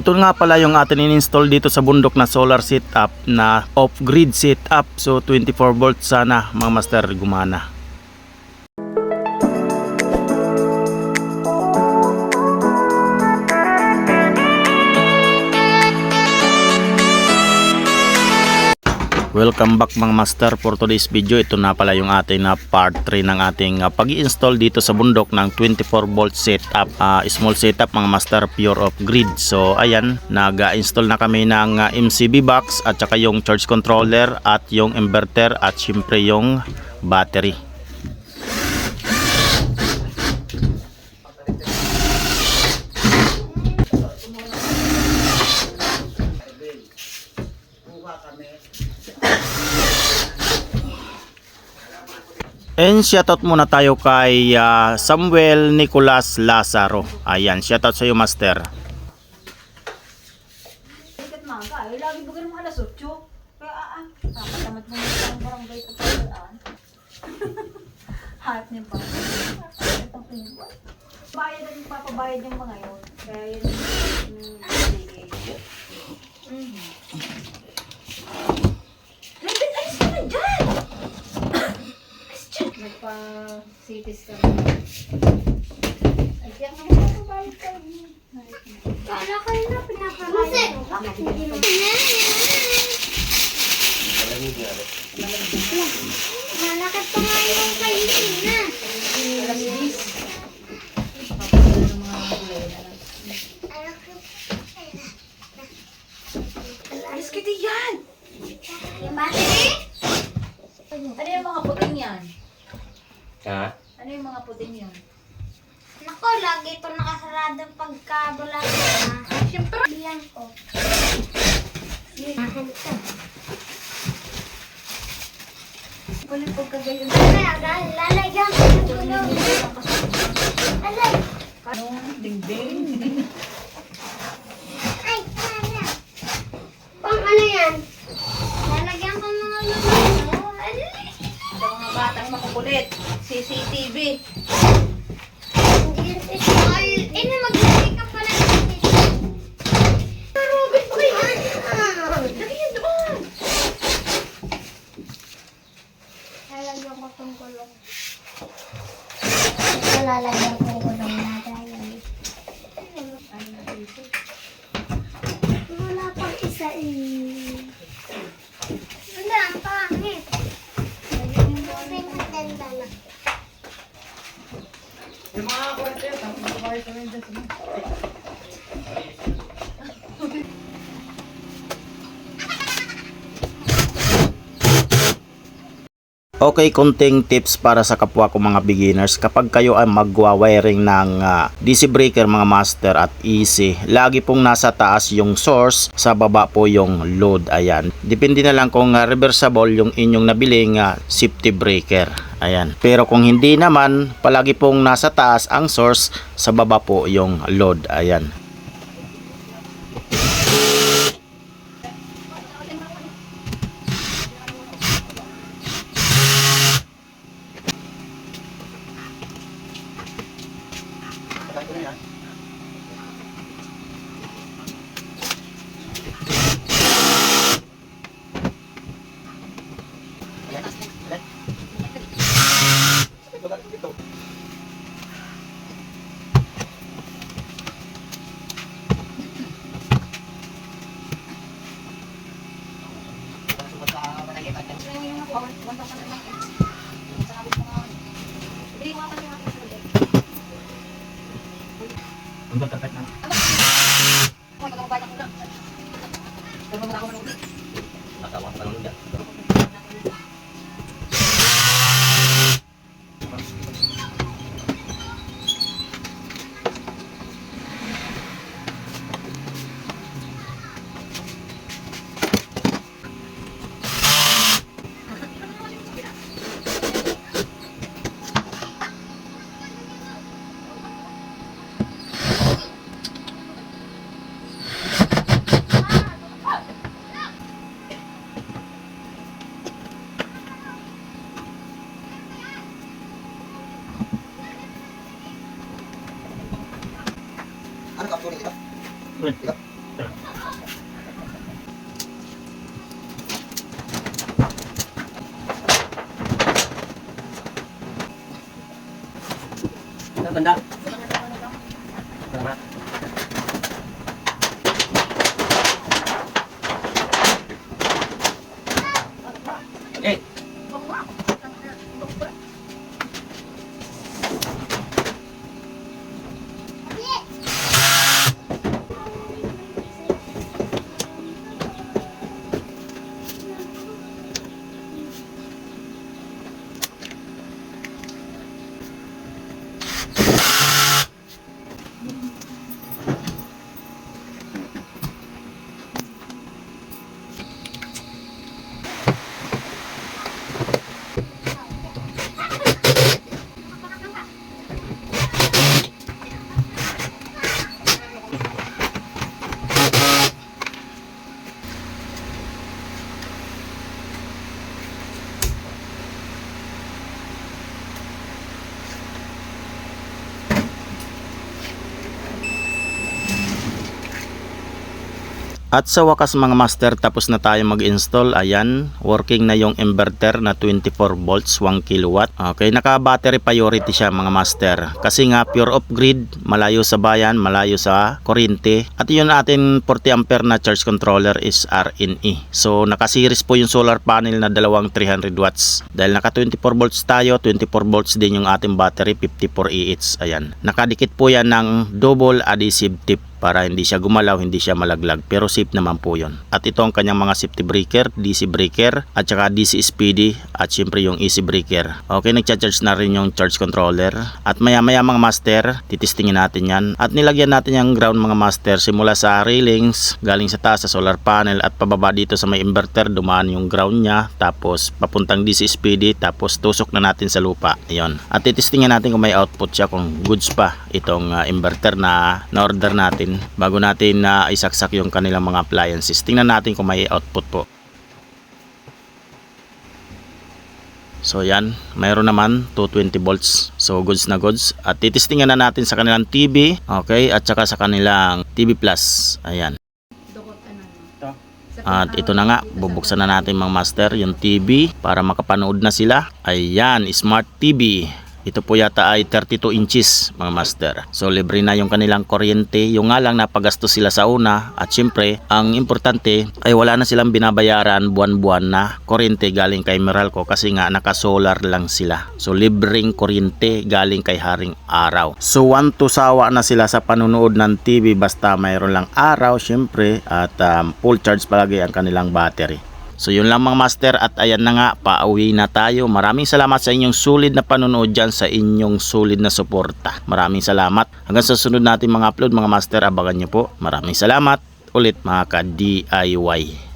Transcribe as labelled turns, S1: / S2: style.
S1: Ito nga pala yung atin in-install dito sa bundok na solar setup na off-grid setup. So 24 volts sana mga master gumana. Welcome back mga master for today's video. Ito na pala yung ating na part 3 ng ating uh, pag install dito sa bundok ng 24 volt setup. Ah, small setup mga master pure off grid. So ayan, nag-install na kami ng uh, MCB box at saka yung charge controller at yung inverter at syempre yung battery. And shoutout muna tayo kay ah, Samuel Nicolas Lazaro. Ayan, shoutout sa iyo master.
S2: Sikat maga, lagi ba ganun alas 8? Kaya nakakatamad mo yung isang barangay ko pagkalaan. Hype niya pa. Itong pinagwan. Bayad at papabayad yung mga yun. Kaya yun yung dyan! Nagpa-CT scan. Ay, kaya nga papabayad ka.
S3: Kala kayo na pinapalayan ko. Bakit hindi mo? Malaki pa nga yung kainin na.
S2: Alas 10. Alis ka yan!
S3: Yung battery?
S2: Ano yung mga puting yan?
S1: Ha?
S2: Ano yung mga puting yan?
S3: Nako, lagi ito nakasarado pagkabula ko na. Siyempre. Bilang ko. Akin to.
S2: Kulit pagkagayon.
S3: Kaya, gal- lalagyan ko. Alay!
S2: Anong dingding?
S3: Ay, kaya. Pang ano yan? Lalagyan ko mga gulong. Oh, alay!
S2: Sa mga batang makukulit. CCTV.
S3: Eh, na maglagay ka pala ng. Robin ko yan.
S2: Lagi yan doon!
S3: Lalagyan ko tong gulong. Lalagyan ko yung gulong na dahil. Wala pang isa eh. Wala, ang pangit. Kasi maganda na.
S1: Okay, konting tips para sa kapwa ko mga beginners. Kapag kayo ay magwa-wiring ng ah, DC breaker mga master at easy, lagi pong nasa taas yung source, sa baba po yung load. Ayan. Depende na lang kung ah, reversible yung inyong nabiling ah, safety breaker. Ayan. Pero kung hindi naman, palagi pong nasa taas ang source, sa baba po yung load. Ayan. Thank you. Ito lang ito.
S4: Ang gagawin na. Ano ka tuloy ito? Ito. Ganda. Tama.
S1: At sa wakas mga master tapos na tayo mag-install. Ayan, working na yung inverter na 24 volts 1 kilowatt. Okay, naka battery priority siya mga master. Kasi nga pure off grid, malayo sa bayan, malayo sa kuryente. At yun atin 40 ampere na charge controller is RNE. So naka-series po yung solar panel na dalawang 300 watts. Dahil naka 24 volts tayo, 24 volts din yung ating battery 54 EH. Ayan. Nakadikit po yan ng double adhesive tip para hindi siya gumalaw, hindi siya malaglag. Pero safe naman po yon. At ito ang kanyang mga safety breaker, DC breaker, at saka DC SPD, at syempre yung easy breaker. Okay, nagcha-charge na rin yung charge controller. At maya maya mga master, titistingin natin yan. At nilagyan natin yung ground mga master simula sa railings, galing sa taas sa solar panel, at pababa dito sa may inverter, dumaan yung ground niya, tapos papuntang DC SPD, tapos tusok na natin sa lupa. Ayun. At titistingin natin kung may output siya, kung goods pa itong uh, inverter na na-order natin bago natin na isaksak yung kanilang mga appliances. Tingnan natin kung may output po. So yan, mayroon naman 220 volts. So goods na goods. At titistingan na natin sa kanilang TV, okay, at saka sa kanilang TV Plus. Ayan. At ito na nga, bubuksan na natin mga master yung TV para makapanood na sila. Ayan, Smart TV. Ito po yata ay 32 inches mga master. So libre na yung kanilang kuryente. Yung nga lang napagastos sila sa una. At syempre, ang importante ay wala na silang binabayaran buwan-buwan na kuryente galing kay Meralco kasi nga naka-solar lang sila. So libreng kuryente galing kay Haring Araw. So one to sawa na sila sa panunood ng TV basta mayroon lang araw syempre at um, full charge palagi ang kanilang battery. So yun mga master at ayan na nga pauwi na tayo. Maraming salamat sa inyong sulit na panonood dyan sa inyong sulit na suporta. Maraming salamat. Hanggang sa sunod natin mga upload mga master abangan nyo po. Maraming salamat ulit mga ka-DIY.